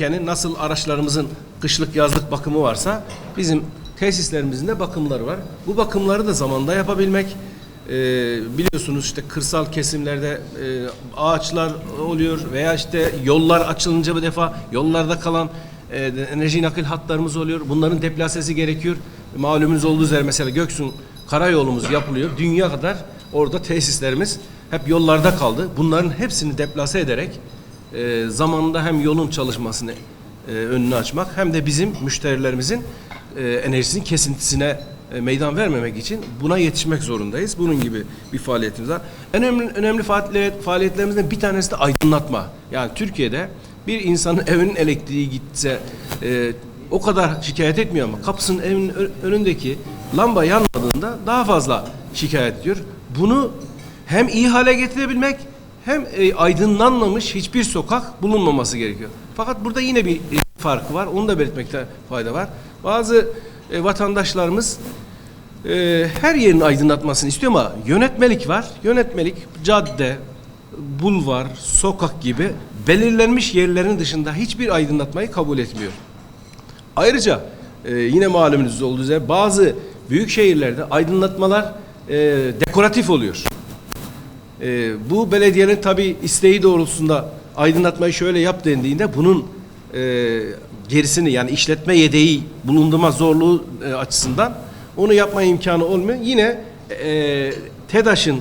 Yani nasıl araçlarımızın kışlık yazlık bakımı varsa bizim tesislerimizin de bakımları var. Bu bakımları da zamanda yapabilmek e, biliyorsunuz işte kırsal kesimlerde e, ağaçlar oluyor veya işte yollar açılınca bir defa yollarda kalan e, enerji nakil hatlarımız oluyor. Bunların deplasesi gerekiyor. Malumunuz olduğu üzere mesela Göksun karayolumuz yapılıyor. Dünya kadar orada tesislerimiz hep yollarda kaldı. Bunların hepsini deplase ederek e, zamanında hem yolun çalışmasını e, önünü açmak hem de bizim müşterilerimizin e, enerjisinin kesintisine e, meydan vermemek için buna yetişmek zorundayız. Bunun gibi bir faaliyetimiz var. En önemli, önemli faaliyet, faaliyetlerimizden bir tanesi de aydınlatma. Yani Türkiye'de bir insanın evinin elektriği gitse e, o kadar şikayet etmiyor ama kapısının evinin önündeki lamba yanmadığında daha fazla şikayet ediyor. Bunu hem iyi hale getirebilmek hem e, aydınlanmamış hiçbir sokak bulunmaması gerekiyor. Fakat burada yine bir e, farkı var. Onu da belirtmekte fayda var. Bazı e, vatandaşlarımız e, her yerin aydınlatmasını istiyor ama yönetmelik var. Yönetmelik cadde, bulvar, sokak gibi belirlenmiş yerlerin dışında hiçbir aydınlatmayı kabul etmiyor. Ayrıca yine malumunuz olduğu üzere bazı büyük şehirlerde aydınlatmalar dekoratif oluyor. E, bu belediyenin tabi isteği doğrultusunda aydınlatmayı şöyle yap dendiğinde bunun e, gerisini yani işletme yedeği bulundurma zorluğu e, açısından onu yapma imkanı olmuyor. Yine e, TEDAŞ'ın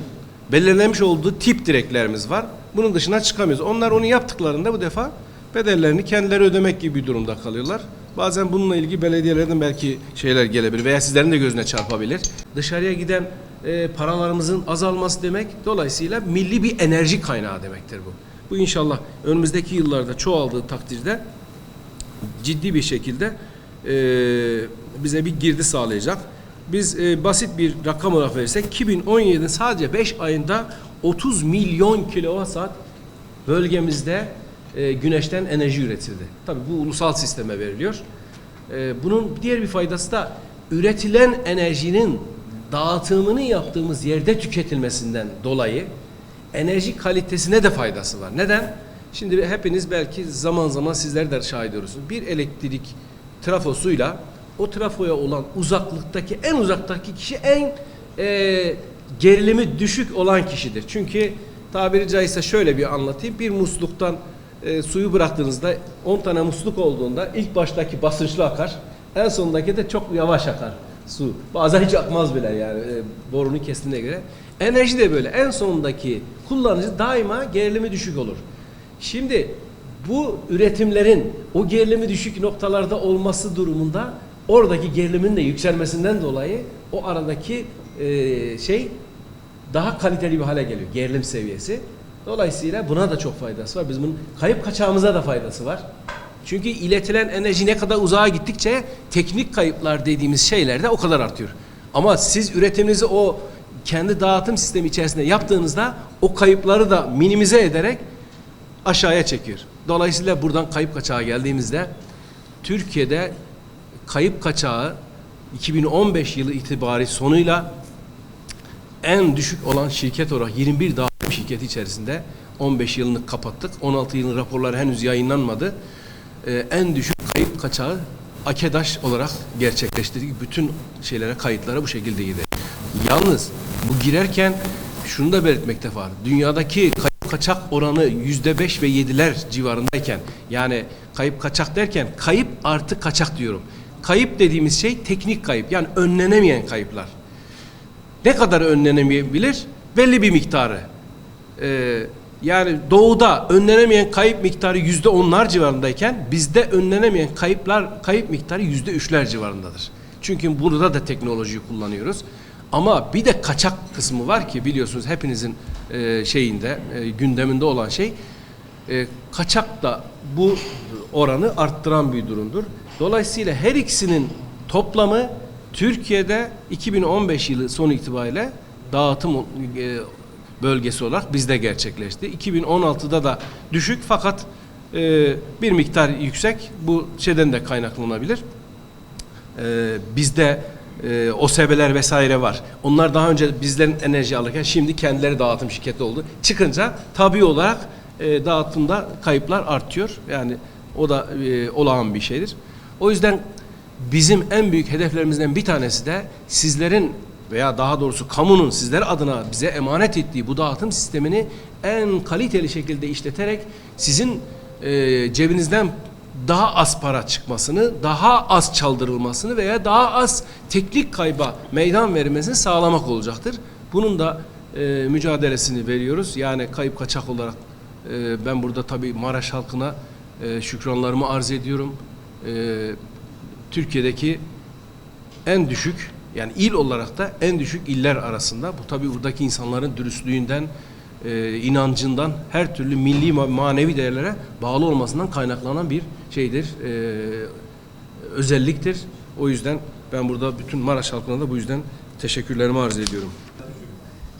belirlenmiş olduğu tip direklerimiz var. Bunun dışına çıkamıyoruz. Onlar onu yaptıklarında bu defa bedellerini kendileri ödemek gibi bir durumda kalıyorlar. Bazen bununla ilgili belediyelerden belki şeyler gelebilir veya sizlerin de gözüne çarpabilir. Dışarıya giden e, paralarımızın azalması demek dolayısıyla milli bir enerji kaynağı demektir bu. Bu inşallah önümüzdeki yıllarda çoğaldığı takdirde ciddi bir şekilde e, bize bir girdi sağlayacak. Biz e, basit bir rakam olarak verirsek 2017'nin sadece 5 ayında 30 milyon kilowatt saat bölgemizde e, güneşten enerji üretildi. Tabii bu ulusal sisteme veriliyor. E, bunun diğer bir faydası da üretilen enerjinin dağıtımını yaptığımız yerde tüketilmesinden dolayı enerji kalitesine de faydası var. Neden? Şimdi hepiniz belki zaman zaman sizler de şahit olursunuz. Bir elektrik trafosuyla o trafoya olan uzaklıktaki en uzaktaki kişi en e, gerilimi düşük olan kişidir. Çünkü tabiri caizse şöyle bir anlatayım. Bir musluktan e, suyu bıraktığınızda 10 tane musluk olduğunda ilk baştaki basınçlı akar. En sondaki de çok yavaş akar su. Bazen hiç akmaz bile yani e, borunun kestiğine göre. Enerji de böyle. En sondaki kullanıcı daima gerilimi düşük olur. Şimdi bu üretimlerin o gerilimi düşük noktalarda olması durumunda oradaki gerilimin de yükselmesinden dolayı o aradaki e, şey daha kaliteli bir hale geliyor gerilim seviyesi. Dolayısıyla buna da çok faydası var. Biz bunun kayıp kaçağımıza da faydası var. Çünkü iletilen enerji ne kadar uzağa gittikçe teknik kayıplar dediğimiz şeyler de o kadar artıyor. Ama siz üretiminizi o kendi dağıtım sistemi içerisinde yaptığınızda o kayıpları da minimize ederek aşağıya çekiyor. Dolayısıyla buradan kayıp kaçağı geldiğimizde Türkiye'de kayıp kaçağı 2015 yılı itibari sonuyla en düşük olan şirket olarak 21 dağıtım şirketi içerisinde 15 yılını kapattık. 16 yılın raporları henüz yayınlanmadı. Ee, en düşük kayıp kaçağı AKEDAŞ olarak gerçekleştirdik. Bütün şeylere, kayıtlara bu şekilde gider. Yalnız bu girerken şunu da belirtmekte var. Dünyadaki kayıp kaçak oranı yüzde beş ve yediler civarındayken yani kayıp kaçak derken kayıp artı kaçak diyorum. Kayıp dediğimiz şey teknik kayıp yani önlenemeyen kayıplar. Ne kadar önlenemeyebilir? Belli bir miktarı. Ee, yani doğuda önlenemeyen kayıp miktarı yüzde onlar civarındayken bizde önlenemeyen kayıplar kayıp miktarı yüzde üçler civarındadır. Çünkü burada da teknolojiyi kullanıyoruz. Ama bir de kaçak kısmı var ki biliyorsunuz hepinizin e, şeyinde e, gündeminde olan şey e, kaçak da bu oranı arttıran bir durumdur. Dolayısıyla her ikisinin toplamı Türkiye'de 2015 yılı sonu itibariyle dağıtım e, bölgesi olarak bizde gerçekleşti. 2016'da da düşük fakat e, bir miktar yüksek. Bu şeyden de kaynaklanabilir. E, bizde e, OSB'ler vesaire var. Onlar daha önce bizlerin enerji alırken şimdi kendileri dağıtım şirketi oldu. Çıkınca tabii olarak e, dağıtımda kayıplar artıyor. Yani O da e, olağan bir şeydir. O yüzden bizim en büyük hedeflerimizden bir tanesi de sizlerin veya daha doğrusu kamunun sizler adına bize emanet ettiği bu dağıtım sistemini en kaliteli şekilde işleterek sizin e, cebinizden daha az para çıkmasını, daha az çaldırılmasını veya daha az teknik kayba meydan verilmesini sağlamak olacaktır. Bunun da e, mücadelesini veriyoruz. Yani kayıp kaçak olarak e, ben burada tabii Maraş halkına e, şükranlarımı arz ediyorum. E, Türkiye'deki en düşük yani il olarak da en düşük iller arasında. Bu tabii buradaki insanların dürüstlüğünden, e, inancından, her türlü milli ma- manevi değerlere bağlı olmasından kaynaklanan bir şeydir, e, özelliktir. O yüzden ben burada bütün Maraş halkına da bu yüzden teşekkürlerimi arz ediyorum.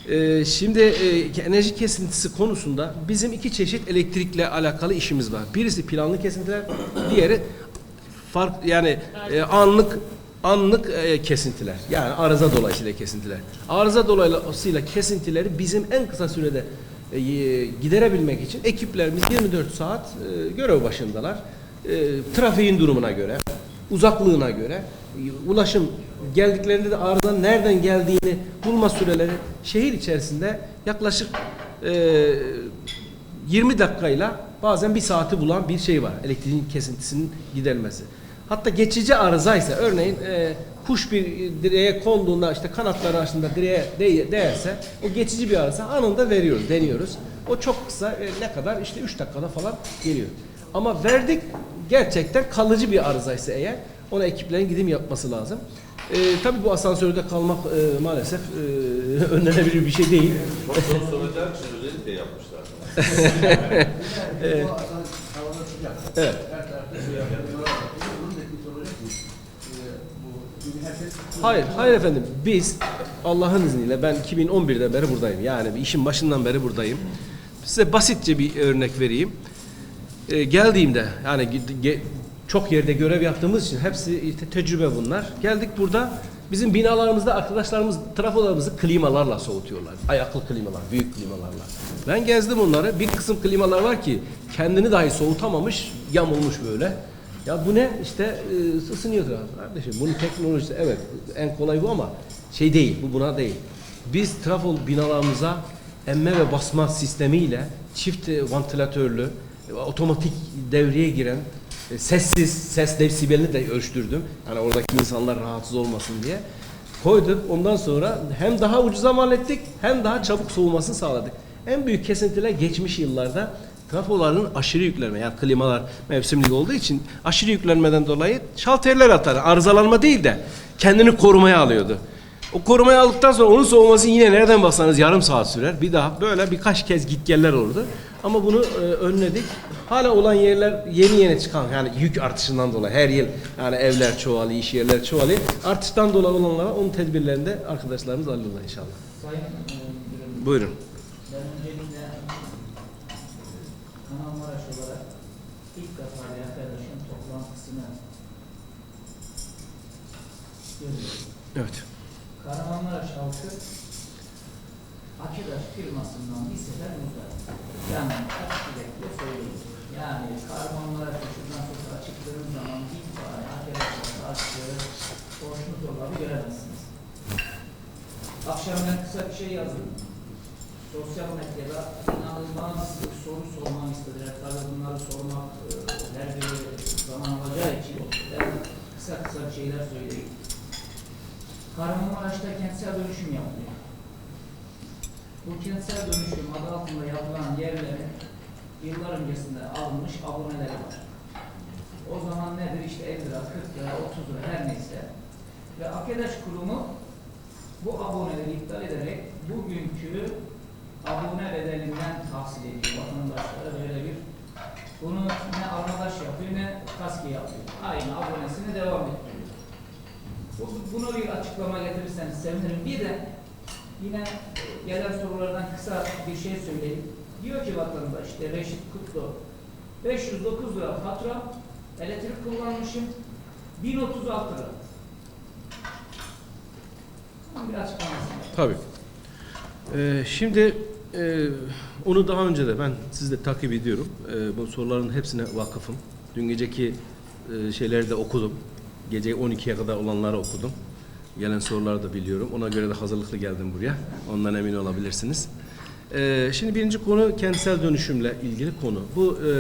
Ee, şimdi e, enerji kesintisi konusunda bizim iki çeşit elektrikle alakalı işimiz var. Birisi planlı kesintiler, diğeri fark yani e, anlık anlık e, kesintiler. Yani arıza dolayısıyla kesintiler. Arıza dolayısıyla kesintileri bizim en kısa sürede e, giderebilmek için ekiplerimiz 24 saat e, görev başındalar. E, trafiğin durumuna göre, uzaklığına göre, ulaşım geldiklerinde de arızanın nereden geldiğini bulma süreleri şehir içerisinde yaklaşık e, 20 dakikayla bazen bir saati bulan bir şey var. Elektriğin kesintisinin giderilmesi. Hatta geçici arıza ise örneğin e, kuş bir direğe konduğunda işte kanatları açtığında direğe değ- değerse o geçici bir arıza anında veriyoruz, deniyoruz. O çok kısa e, ne kadar işte 3 dakikada falan geliyor. Ama verdik gerçekten kalıcı bir arıza ise eğer ona ekiplerin gidim yapması lazım. E, tabii bu asansörde kalmak e, maalesef e, önlenebilir bir şey değil. Motor soracak için özellikle yapmışlar. Evet. Evet. Hayır, hayır efendim. Biz Allah'ın izniyle ben 2011'den beri buradayım. Yani işin başından beri buradayım. Size basitçe bir örnek vereyim. Ee, geldiğimde yani ge- çok yerde görev yaptığımız için hepsi tecrübe bunlar. Geldik burada bizim binalarımızda arkadaşlarımız trafolarımızı klimalarla soğutuyorlar. Ayaklı klimalar, büyük klimalarla. Ben gezdim onları. Bir kısım klimalar var ki kendini dahi soğutamamış, yamulmuş böyle. Ya bu ne? İşte e, ısınıyor. Kardeşim bunun teknolojisi evet en kolay bu ama şey değil. Bu buna değil. Biz trafo binalarımıza emme ve basma sistemiyle çift e, vantilatörlü e, otomatik devreye giren e, sessiz ses desibelini de ölçtürdüm. Hani oradaki insanlar rahatsız olmasın diye. Koyduk. Ondan sonra hem daha ucuza mal ettik hem daha çabuk soğumasını sağladık. En büyük kesintiler geçmiş yıllarda trafoların aşırı yüklenme yani klimalar mevsimlik olduğu için aşırı yüklenmeden dolayı şalterler atar. Arızalanma değil de kendini korumaya alıyordu. O korumaya aldıktan sonra onun soğuması yine nereden baksanız yarım saat sürer. Bir daha böyle birkaç kez gitgeller oldu. Ama bunu e, önledik. Hala olan yerler yeni yeni çıkan yani yük artışından dolayı her yıl yani evler çoğalıyor, iş yerler çoğalıyor. Artıştan dolayı olanlara onun tedbirlerinde arkadaşlarımız alıyorlar inşallah. Sayın e, Buyurun. ben öncelikle Kahramanmaraş olarak ilk defa bir arkadaşın toplantısını görüyorum. Evet. Kahramanmaraş halkı Akidaş firmasından bir sefer muzlar. Yani açık yürekli söyleyeyim. Yani Kahramanmaraş'ı şuradan sonra açıkladığım zaman bir tane Akidaş'a karşı borçlu zorları göremezsiniz. Akşam ben kısa bir şey yazdım. Sosyal medyada inanılmaz soru sormamı istediler. Tabii bunları sormak e, her bir zaman alacağı için ben kısa kısa bir şeyler söyleyeyim. Kahramanmaraş'ta kentsel dönüşüm yapılıyor. Bu kentsel dönüşüm adı altında yapılan yerlerin yıllar öncesinde alınmış aboneleri var. O zaman nedir? İşte 50 lira, 40 lira, 30 lira her neyse. Ve Akedaş kurumu bu aboneleri iptal ederek bugünkü abone bedelinden tahsil ediyor vatandaşlara böyle bir bunu ne arkadaş yapıyor ne kaske yapıyor. Aynı abonesini devam ettiriyor. Bu- Bunu bir açıklama getirirseniz sevinirim. Bir de yine e, gelen sorulardan kısa bir şey söyleyeyim. Diyor ki vatandaş işte Reşit Kutlu 509 lira fatura elektrik kullanmışım 1036 lira. Bir açıklaması. Tabii. Ee, şimdi e, onu daha önce de ben sizle takip ediyorum. Ee, bu soruların hepsine vakıfım. Dün geceki e, şeyleri de okudum. Gece 12'ye kadar olanları okudum. Gelen soruları da biliyorum. Ona göre de hazırlıklı geldim buraya. Ondan emin olabilirsiniz. E, şimdi birinci konu kentsel dönüşümle ilgili konu. Bu e,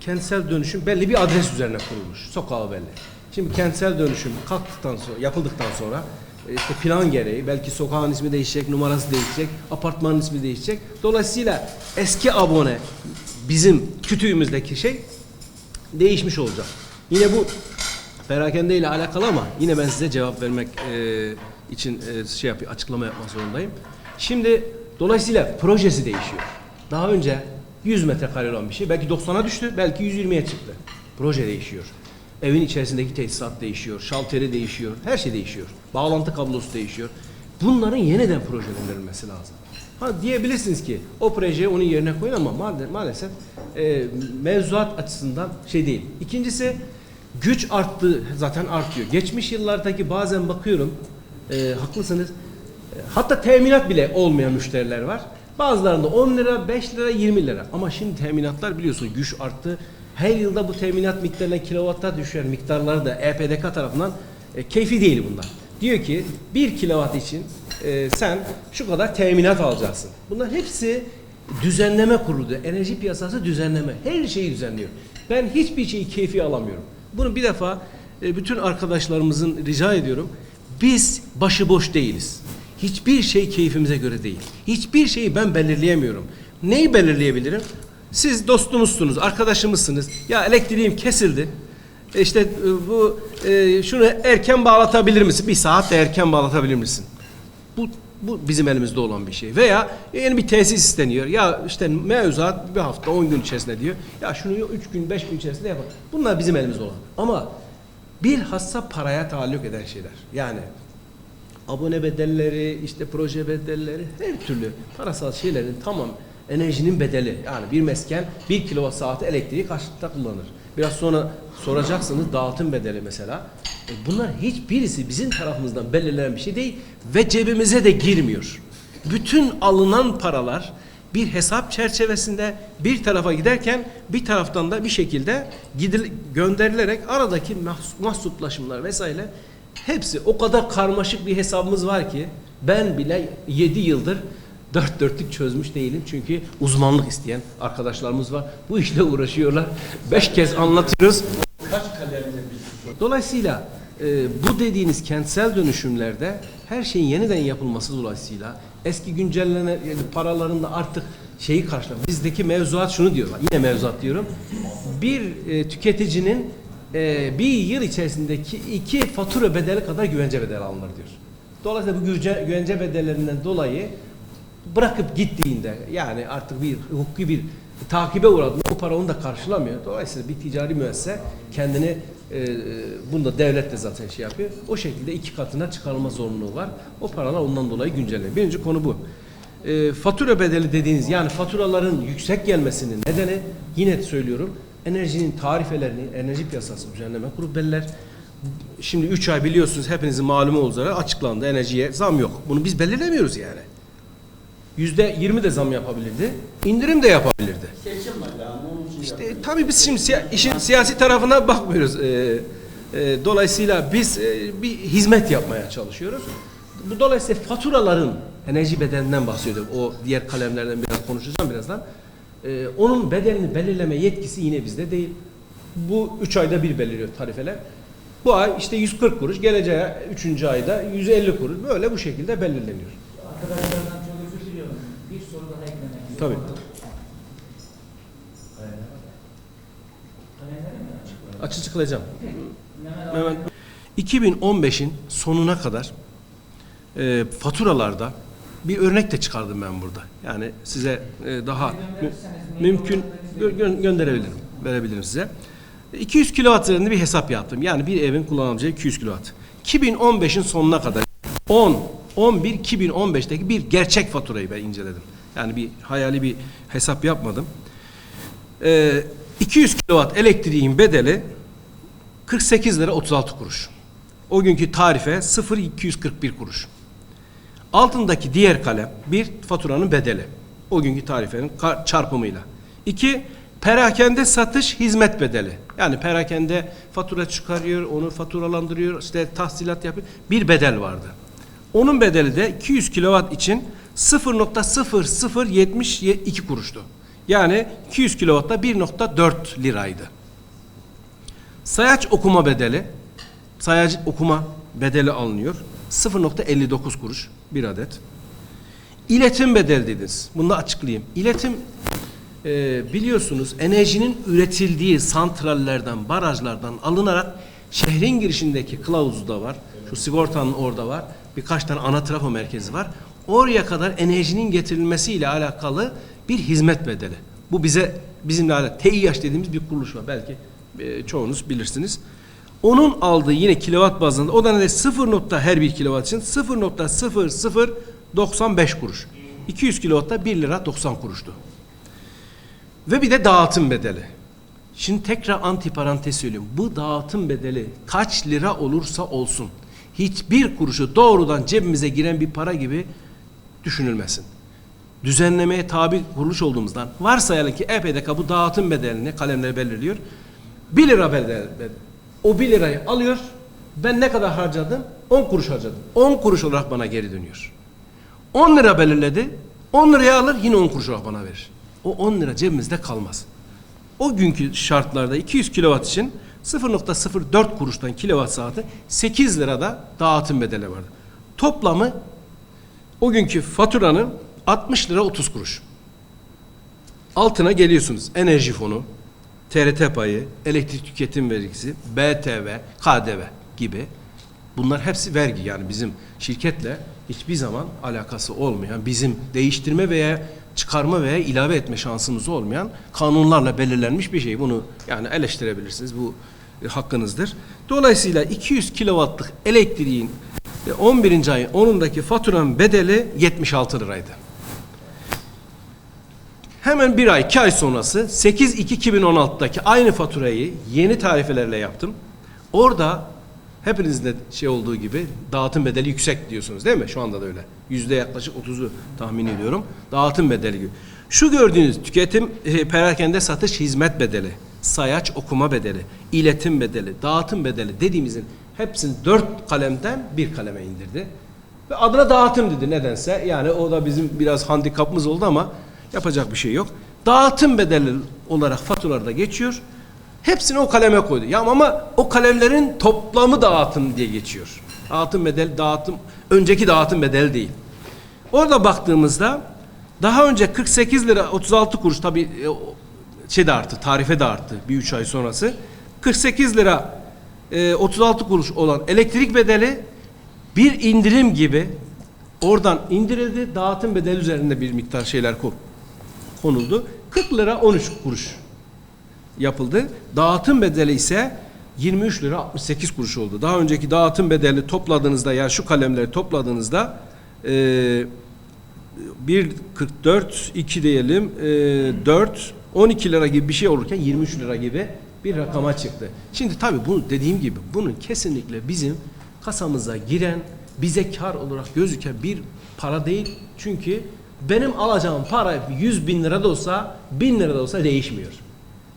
kentsel dönüşüm belli bir adres üzerine kurulmuş. Sokağı belli. Şimdi kentsel dönüşüm kalktıktan sonra, yapıldıktan sonra e, işte plan gereği belki sokağın ismi değişecek, numarası değişecek, apartmanın ismi değişecek. Dolayısıyla eski abone bizim kütüğümüzdeki şey değişmiş olacak. Yine bu perakende ile alakalı ama yine ben size cevap vermek e, için e, şey yapıyor, açıklama yapmak zorundayım. Şimdi dolayısıyla projesi değişiyor. Daha önce 100 metrekare olan bir şey belki 90'a düştü, belki 120'ye çıktı. Proje değişiyor. Evin içerisindeki tesisat değişiyor, şalteri değişiyor, her şey değişiyor. Bağlantı kablosu değişiyor. Bunların yeniden projelendirilmesi lazım. Ha diyebilirsiniz ki o projeyi onun yerine koyun ama maal- maalesef e, mevzuat açısından şey değil. İkincisi güç arttı zaten artıyor. Geçmiş yıllardaki bazen bakıyorum e, haklısınız. Hatta teminat bile olmayan müşteriler var. Bazılarında 10 lira, 5 lira, 20 lira. Ama şimdi teminatlar biliyorsun güç arttı. Her yılda bu teminat miktarına kilovatta düşen miktarları da EPDK tarafından e, keyfi değil bunlar. Diyor ki 1 kilowatt için e, sen şu kadar teminat alacaksın. Bunlar hepsi düzenleme kurulu. Enerji piyasası düzenleme. Her şeyi düzenliyor. Ben hiçbir şeyi keyfi alamıyorum. Bunu bir defa e, bütün arkadaşlarımızın rica ediyorum. Biz başıboş değiliz. Hiçbir şey keyfimize göre değil. Hiçbir şeyi ben belirleyemiyorum. Neyi belirleyebilirim? Siz dostumuzsunuz, arkadaşımızsınız. Ya elektriğim kesildi. E İşte e, bu şunu erken bağlatabilir misin? Bir saat de erken bağlatabilir misin? Bu bu bizim elimizde olan bir şey. Veya yeni bir tesis isteniyor. Ya işte mevzuat bir hafta 10 gün içerisinde diyor. Ya şunu 3 gün 5 gün içerisinde yapalım. Bunlar bizim elimizde olan. Ama bilhassa paraya taalluk eden şeyler. Yani abone bedelleri, işte proje bedelleri, her türlü parasal şeylerin tamam enerjinin bedeli. Yani bir mesken 1 kilowatt saati elektriği kaçta kullanır? Biraz sonra soracaksınız dağıtım bedeli mesela. E bunlar hiçbirisi bizim tarafımızdan belirlenen bir şey değil ve cebimize de girmiyor. Bütün alınan paralar bir hesap çerçevesinde bir tarafa giderken bir taraftan da bir şekilde gidil gönderilerek aradaki mahs- mahsuplaşımlar vesaire hepsi o kadar karmaşık bir hesabımız var ki ben bile 7 yıldır dört dörtlük çözmüş değilim çünkü uzmanlık isteyen arkadaşlarımız var. Bu işle uğraşıyorlar. Beş kez anlatıyoruz. Dolayısıyla e, bu dediğiniz kentsel dönüşümlerde her şeyin yeniden yapılması dolayısıyla eski güncellenen yani paraların artık şeyi karşılar. Bizdeki mevzuat şunu diyorlar. Yine mevzuat diyorum. Bir e, tüketicinin e, bir yıl içerisindeki iki fatura bedeli kadar güvence bedeli alınır diyor. Dolayısıyla bu güvence, güvence bedellerinden dolayı bırakıp gittiğinde yani artık bir hukuki bir takibe uğradığında o para onu da karşılamıyor. Dolayısıyla bir ticari müessese kendini e, e, bunu devlet de zaten şey yapıyor. O şekilde iki katına çıkarılma zorunluluğu var. O paralar ondan dolayı güncelleniyor. Birinci konu bu. E, fatura bedeli dediğiniz yani faturaların yüksek gelmesinin nedeni yine söylüyorum enerjinin tarifelerini enerji piyasası düzenleme kurulu belirler. Şimdi 3 ay biliyorsunuz hepinizin malumu olarak açıklandı enerjiye zam yok. Bunu biz belirlemiyoruz yani. Yüzde yirmi de zam yapabilirdi. indirim de yapabilirdi. Seçim var için İşte tabii biz şimdi siya- işin siyasi tarafına bakmıyoruz. Ee, e, dolayısıyla biz e, bir hizmet yapmaya çalışıyoruz. Bu dolayısıyla faturaların enerji bedelinden bahsediyorum. O diğer kalemlerden biraz konuşacağım birazdan. Ee, onun bedelini belirleme yetkisi yine bizde değil. Bu üç ayda bir belirliyor tarifeler. Bu ay işte 140 kuruş, geleceği üçüncü ayda 150 kuruş. Böyle bu şekilde belirleniyor. Arkadaşlardan çok özür diliyorum. Bir soru daha eklemek Tabii. açıklayacağım. Mehmet abi. Hemen 2015'in sonuna kadar e, faturalarda bir örnek de çıkardım ben burada. Yani size e, daha mü- mümkün gö- gö- gönderebilirim, verebilirim size. 200 kilowatt üzerinde bir hesap yaptım. Yani bir evin kullanılacağı 200 kilowatt. 2015'in sonuna kadar 10 11 2015'teki bir gerçek faturayı ben inceledim. Yani bir hayali bir hesap yapmadım. E, 200 kilowatt elektriğin bedeli 48 lira 36 kuruş. O günkü tarife 0,241 kuruş. Altındaki diğer kalem bir faturanın bedeli. O günkü tarifenin çarpımıyla. İki Perakende satış hizmet bedeli. Yani perakende fatura çıkarıyor, onu faturalandırıyor, işte tahsilat yapıyor. Bir bedel vardı. Onun bedeli de 200 kilowatt için 0.0072 kuruştu. Yani 200 kilowatta 1.4 liraydı. Sayaç okuma bedeli, sayaç okuma bedeli alınıyor. 0.59 kuruş bir adet. İletim bedeli dediniz. Bunu da açıklayayım. İletim e, biliyorsunuz enerjinin üretildiği santrallerden, barajlardan alınarak şehrin girişindeki kılavuzu da var. Şu sigortanın orada var. Birkaç tane ana trafo merkezi var. Oraya kadar enerjinin getirilmesiyle alakalı bir hizmet bedeli. Bu bize bizimle alakalı TİH dediğimiz bir kuruluş var. Belki e, çoğunuz bilirsiniz. Onun aldığı yine kilowatt bazında o da ne 0 nokta her bir kilowatt için 0.0095 kuruş. 200 kilowatta 1 lira 90 kuruştu. Ve bir de dağıtım bedeli. Şimdi tekrar anti parantez söylüyorum. Bu dağıtım bedeli kaç lira olursa olsun hiçbir kuruşu doğrudan cebimize giren bir para gibi düşünülmesin. Düzenlemeye tabi kuruluş olduğumuzdan varsayalım ki EPDK bu dağıtım bedelini kalemler belirliyor. 1 lira bedel. O 1 lirayı alıyor. Ben ne kadar harcadım? 10 kuruş harcadım. 10 kuruş olarak bana geri dönüyor. 10 lira belirledi. 10 liraya alır yine 10 kuruş olarak bana verir. O 10 lira cebimizde kalmaz. O günkü şartlarda 200 kilowatt için 0.04 kuruştan kilowatt saati 8 lirada dağıtım bedeli vardı. Toplamı o günkü faturanın 60 lira 30 kuruş. Altına geliyorsunuz. Enerji fonu, TRT payı, elektrik tüketim vergisi, BTV, KDV gibi. Bunlar hepsi vergi yani bizim şirketle hiçbir zaman alakası olmayan, bizim değiştirme veya çıkarma veya ilave etme şansımız olmayan kanunlarla belirlenmiş bir şey. Bunu yani eleştirebilirsiniz. Bu e, hakkınızdır. Dolayısıyla 200 kilowattlık elektriğin e, 11. ayın 10'undaki faturanın bedeli 76 liraydı. Hemen bir ay, iki ay sonrası 8-2-2016'daki aynı faturayı yeni tarifelerle yaptım. Orada hepinizin de şey olduğu gibi dağıtım bedeli yüksek diyorsunuz değil mi? Şu anda da öyle. Yüzde yaklaşık 30'u tahmin ediyorum. Dağıtım bedeli gibi. Şu gördüğünüz tüketim e, perakende satış hizmet bedeli, sayaç okuma bedeli, iletim bedeli, dağıtım bedeli dediğimizin hepsini dört kalemden bir kaleme indirdi. Ve adına dağıtım dedi nedense. Yani o da bizim biraz handikapımız oldu ama yapacak bir şey yok. Dağıtım bedeli olarak faturalarda geçiyor. Hepsini o kaleme koydu. Ya ama o kalemlerin toplamı dağıtım diye geçiyor. Dağıtım bedel, dağıtım, önceki dağıtım bedel değil. Orada baktığımızda daha önce 48 lira 36 kuruş tabi şey de arttı, tarife de arttı bir 3 ay sonrası. 48 lira e, 36 kuruş olan elektrik bedeli bir indirim gibi oradan indirildi. Dağıtım bedeli üzerinde bir miktar şeyler ko- konuldu. 40 lira 13 kuruş yapıldı. Dağıtım bedeli ise 23 lira 68 kuruş oldu. Daha önceki dağıtım bedeli topladığınızda yani şu kalemleri topladığınızda e, 1.44 2 diyelim e, 4 12 lira gibi bir şey olurken 23 lira gibi bir rakama çıktı. Şimdi tabii bunu dediğim gibi bunun kesinlikle bizim kasamıza giren bize kar olarak gözüken bir para değil. Çünkü benim alacağım para 100 bin lira da olsa 1000 lira da olsa değişmiyor.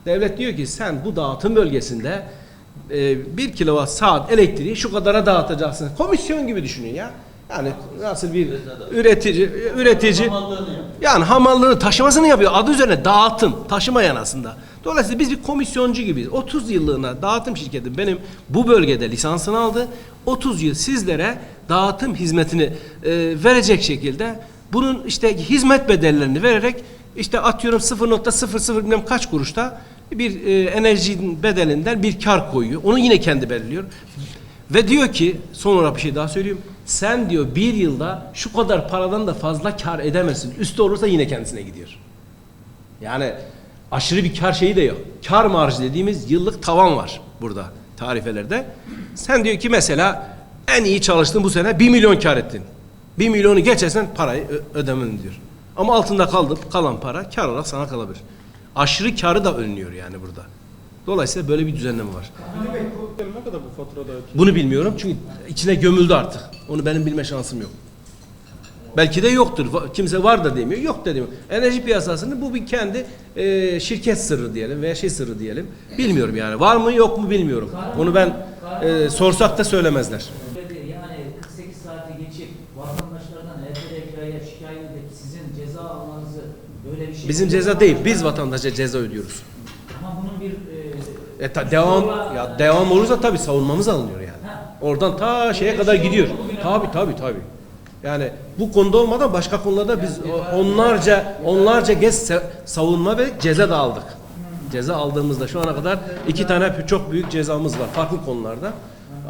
Devlet diyor ki sen bu dağıtım bölgesinde e, 1 kilowatt saat elektriği şu kadara dağıtacaksın. Komisyon gibi düşünün ya. Yani nasıl bir üretici üretici yani hamallığını taşımasını yapıyor. Adı üzerine dağıtım, taşıma yanasında. Dolayısıyla biz bir komisyoncu gibiyiz. 30 yıllığına dağıtım şirketi benim bu bölgede lisansını aldı. 30 yıl sizlere dağıtım hizmetini e, verecek şekilde bunun işte hizmet bedellerini vererek işte atıyorum 0.00 bilmem kaç kuruşta bir e, enerjinin bedelinden bir kar koyuyor. Onu yine kendi belirliyor. Ve diyor ki son olarak bir şey daha söyleyeyim. Sen diyor bir yılda şu kadar paradan da fazla kar edemezsin. Üstü olursa yine kendisine gidiyor. Yani aşırı bir kar şeyi de yok. Kar marjı dediğimiz yıllık tavan var burada tarifelerde. Sen diyor ki mesela en iyi çalıştın bu sene 1 milyon kar ettin. 1 milyonu geçersen parayı ödemen diyor. Ama altında kaldı kalan para kar olarak sana kalabilir. Aşırı karı da önlüyor yani burada. Dolayısıyla böyle bir düzenleme var. Ne kadar bu? Bunu bilmiyorum çünkü içine gömüldü artık. Onu benim bilme şansım yok. Belki de yoktur. Kimse var da demiyor, yok da demiyor. Enerji piyasasının bu bir kendi e, şirket sırrı diyelim veya şey sırrı diyelim. Bilmiyorum yani. Var mı yok mu bilmiyorum. Onu ben e, sorsak da söylemezler. Öyle değil. Yani 48 saati geçip vatandaşlardan EFDK'ya şikayet edip sizin ceza almanızı böyle bir şey... Bizim ceza değil, biz vatandaşa ceza ödüyoruz. Ama bunun bir... E, E, ta- devam ya devam olursa tabii savunmamız alınıyor yani. Ha. Oradan ta şeye kadar gidiyor. Tabii tabii tabii. Yani bu konuda olmadan başka konularda biz onlarca onlarca kez savunma ve ceza da aldık. Ceza aldığımızda şu ana kadar iki tane çok büyük cezamız var farklı konularda.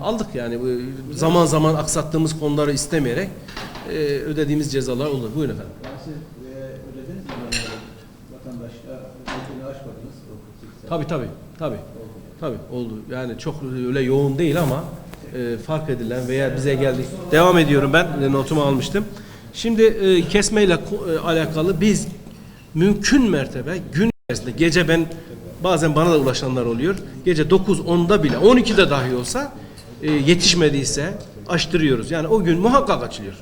Aldık yani bu zaman zaman aksattığımız konuları istemeyerek e, ödediğimiz cezalar olur. Buyurun efendim. Yani siz e, ödediniz mi onları? Ödediğini aşmadınız. o 48 saat. Tabii tabii tabii. Tabii oldu. Yani çok öyle yoğun değil ama e, fark edilen veya bize geldik. Devam ediyorum ben. e, Notumu almıştım. Şimdi e, kesmeyle e, alakalı biz mümkün mertebe gün içerisinde gece ben bazen bana da ulaşanlar oluyor. Gece 9-10'da bile 12'de dahi olsa e, yetişmediyse açtırıyoruz. Yani o gün muhakkak açılıyor.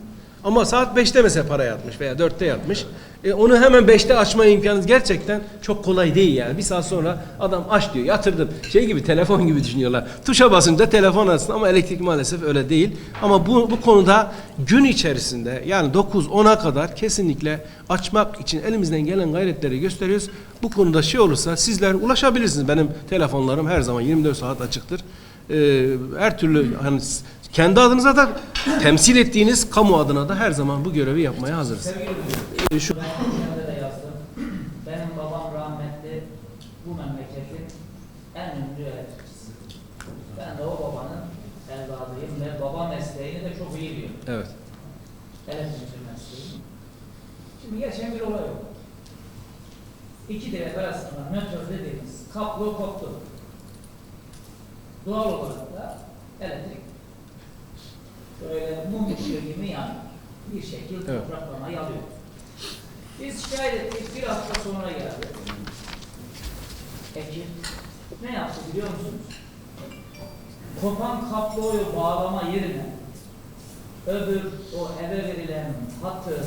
Ama saat 5'te mesela para yatmış veya 4'te yatmış. E, onu hemen 5'te açma imkanı gerçekten çok kolay değil yani. Bir saat sonra adam aç diyor yatırdım. Şey gibi telefon gibi düşünüyorlar. Tuşa basınca telefon açsın ama elektrik maalesef öyle değil. Ama bu, bu konuda gün içerisinde yani 9-10'a kadar kesinlikle açmak için elimizden gelen gayretleri gösteriyoruz. Bu konuda şey olursa sizler ulaşabilirsiniz. Benim telefonlarım her zaman 24 saat açıktır. Ee, her türlü hani kendi adınıza da temsil ettiğiniz kamu adına da her zaman bu görevi yapmaya hazırız. Şu ben de yazdım. Benim babam rahmetli bu memleketin en ünlü elektrikçisi. Ben de o babanın evladıyım ve baba mesleğini de çok iyi biliyorum. evet. Elektrikçi mesleği. Şimdi geçen bir olay oldu. İki direk arasında nötr dediğimiz kablo koptu. Doğal olarak da elektrik böyle mum ışığı gibi yanıyor. Bir şekilde Evet. topraklamayı alıyor. Biz şikayet ettik, bir hafta sonra geldi. Ekip ne yaptı biliyor musunuz? Kopan kabloyu bağlama yerine öbür o eve verilen hattı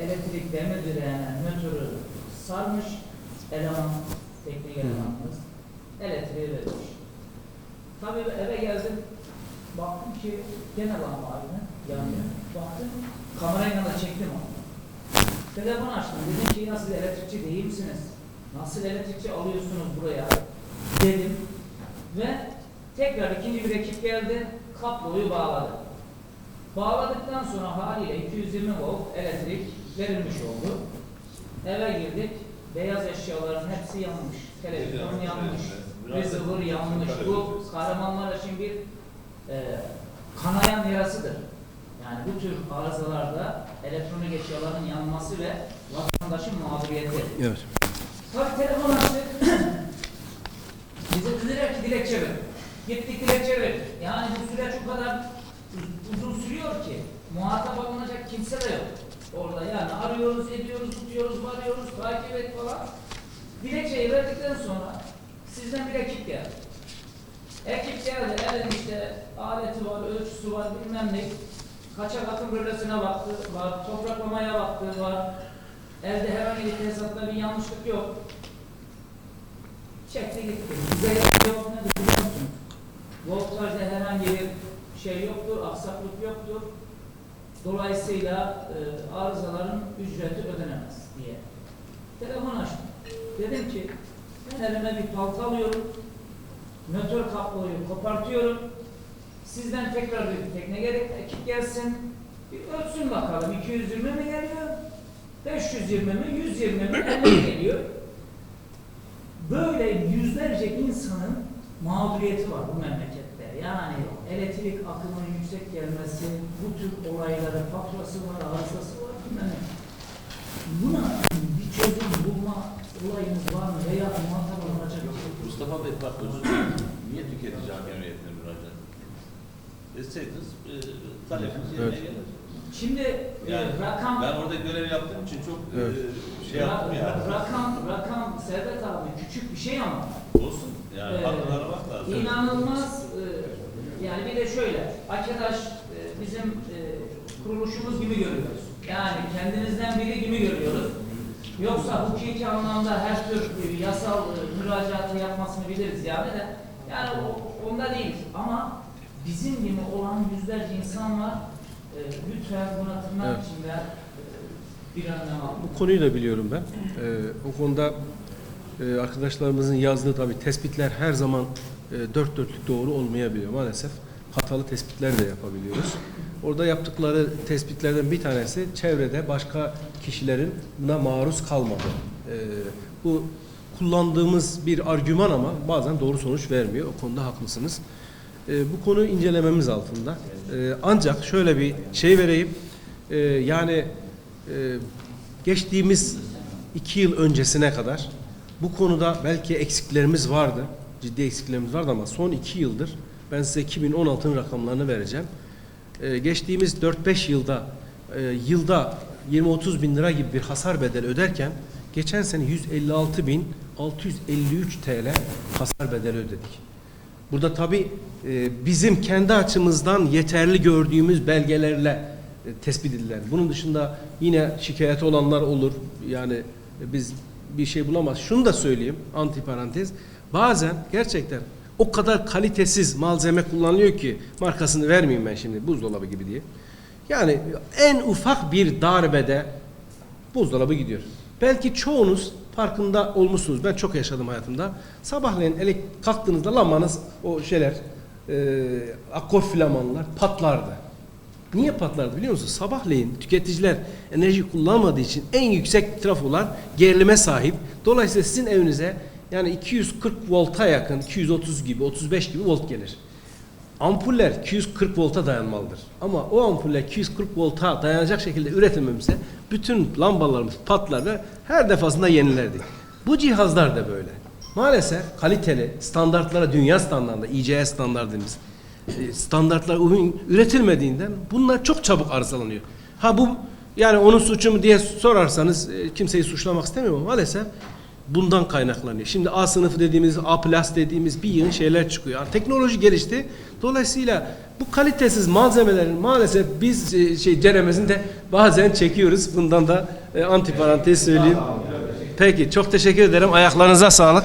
elektrik demir direğine nötrü sarmış eleman, teknik elemanımız elektriği vermiş. Tabii eve geldim, baktım ki gene lamba aynı yanıyor. Baktım, kamerayla da çektim onu. Telefon açtım, dedim ki nasıl elektrikçi değil misiniz? Nasıl elektrikçi alıyorsunuz buraya? Dedim ve tekrar ikinci bir ekip geldi, kabloyu bağladı. Bağladıktan sonra haliyle 220 volt elektrik verilmiş oldu. Eve girdik, beyaz eşyaların hepsi yanmış. Televizyon yanmış, receiver yanmış. Bu Kahramanmaraş'ın bir e, kanayan yarasıdır. Yani bu tür arızalarda elektronik eşyaların yanması ve vatandaşın mağduriyeti. Evet. Tabii telefon açtık. Bize dediler ki dilekçe verin. Gittik dilekçe verdik. Yani bu süreç o kadar uz- uzun sürüyor ki muhatap alınacak kimse de yok. Orada yani arıyoruz, ediyoruz, tutuyoruz, varıyoruz, takip et falan. Dilekçeyi verdikten sonra sizden bir ekip geldi. Ekip geldi, elinde işte aleti var, ölçüsü var, bilmem ne. Kaçak akım rölesine baktı, var, topraklamaya baktı, var. Elde herhangi bir tesatta bir yanlışlık yok. Çekti gitti. Bize yok ne biliyor musun? Voltajda herhangi bir şey yoktur, aksaklık yoktur. Dolayısıyla e, arızaların ücreti ödenemez diye. Telefon açtım. Dedim ki ben elime bir palto alıyorum. Nötr kabloyu kopartıyorum. Sizden tekrar bir tekne gerek ekip gelsin. Bir ölçsün bakalım 220 mi geliyor? 520 mi? 120 mi? 50 mi geliyor? Böyle yüzlerce insanın mağduriyeti var bu memlekette. Yani elektrik akımının yüksek gelmesi, bu tür olaylara faturası var, arızası var. ne. Buna bir çözüm bulma olayımız var mı? Veya muhatap bir şey. Mustafa Bey pardon, özür dilerim. Niye tüketici hakemiyetine müracaat etseydiniz e, talebiniz yerine Evet. gelir. Şimdi Yani e, rakam ben orada görev yaptığım için çok e, Evet. şey yaptım Ra- yani. Rakam, rakam Servet abi küçük bir şey ama Olsun. Yani Ee, hakkını aramak lazım. inanılmaz e, yani bir de şöyle Akedaş e, bizim e, kuruluşumuz gibi görüyoruz. Yani kendinizden biri gibi görüyoruz. Yoksa hukuki anlamda her tür e, yasal e, müracaatı yapmasını biliriz yani de. Yani o, onda değil. Ama bizim gibi olan yüzlerce insan var. E, lütfen buna tırnak Evet. içinde e, bir önlem alın. Bu konuyu da biliyorum ben. Ee, o konuda e, arkadaşlarımızın yazdığı tabii tespitler her zaman e, dört dörtlük doğru olmayabiliyor maalesef. Hatalı tespitler de yapabiliyoruz. Orada yaptıkları tespitlerden bir tanesi çevrede başka kişilerin buna maruz kalmadı. Ee, bu kullandığımız bir argüman ama bazen doğru sonuç vermiyor. O konuda haklısınız. Ee, bu konu incelememiz altında. Ee, ancak şöyle bir şey vereyim. Ee, yani e, geçtiğimiz iki yıl öncesine kadar bu konuda belki eksiklerimiz vardı. Ciddi eksiklerimiz vardı ama son iki yıldır ben size 2016'nın rakamlarını vereceğim. Ee, geçtiğimiz 4-5 yılda e, yılda 20-30 bin lira gibi bir hasar bedeli öderken geçen sene 156 bin 653 TL hasar bedeli ödedik. Burada tabii e, bizim kendi açımızdan yeterli gördüğümüz belgelerle e, tespit edilen. Bunun dışında yine şikayet olanlar olur. Yani e, biz bir şey bulamaz. Şunu da söyleyeyim anti parantez. Bazen gerçekten o kadar kalitesiz malzeme kullanılıyor ki markasını vermeyeyim ben şimdi buzdolabı gibi diye. Yani en ufak bir darbede buzdolabı gidiyor. Belki çoğunuz farkında olmuşsunuz. Ben çok yaşadım hayatımda. Sabahleyin elek kalktığınızda lambanız o şeyler e, akkor flamanlar patlardı. Niye patlardı biliyor musunuz? Sabahleyin tüketiciler enerji kullanmadığı için en yüksek trafolar gerilime sahip. Dolayısıyla sizin evinize yani 240 volta yakın 230 gibi 35 gibi volt gelir. Ampuller 240 volta dayanmalıdır. Ama o ampuller 240 volta dayanacak şekilde üretilmemişse bütün lambalarımız patlar ve her defasında yenilerdik. Bu cihazlar da böyle. Maalesef kaliteli standartlara dünya standartında ICE standartımız e, standartlar uygun üretilmediğinden bunlar çok çabuk arızalanıyor. Ha bu yani onun suçu mu diye sorarsanız e, kimseyi suçlamak istemiyorum maalesef bundan kaynaklanıyor. Şimdi A sınıfı dediğimiz, A plus dediğimiz bir yığın şeyler çıkıyor. Yani teknoloji gelişti. Dolayısıyla bu kalitesiz malzemelerin maalesef biz e, şey ceremesini de bazen çekiyoruz. Bundan da e, antiparantez söyleyeyim. Peki çok teşekkür ederim. Ayaklarınıza sağlık.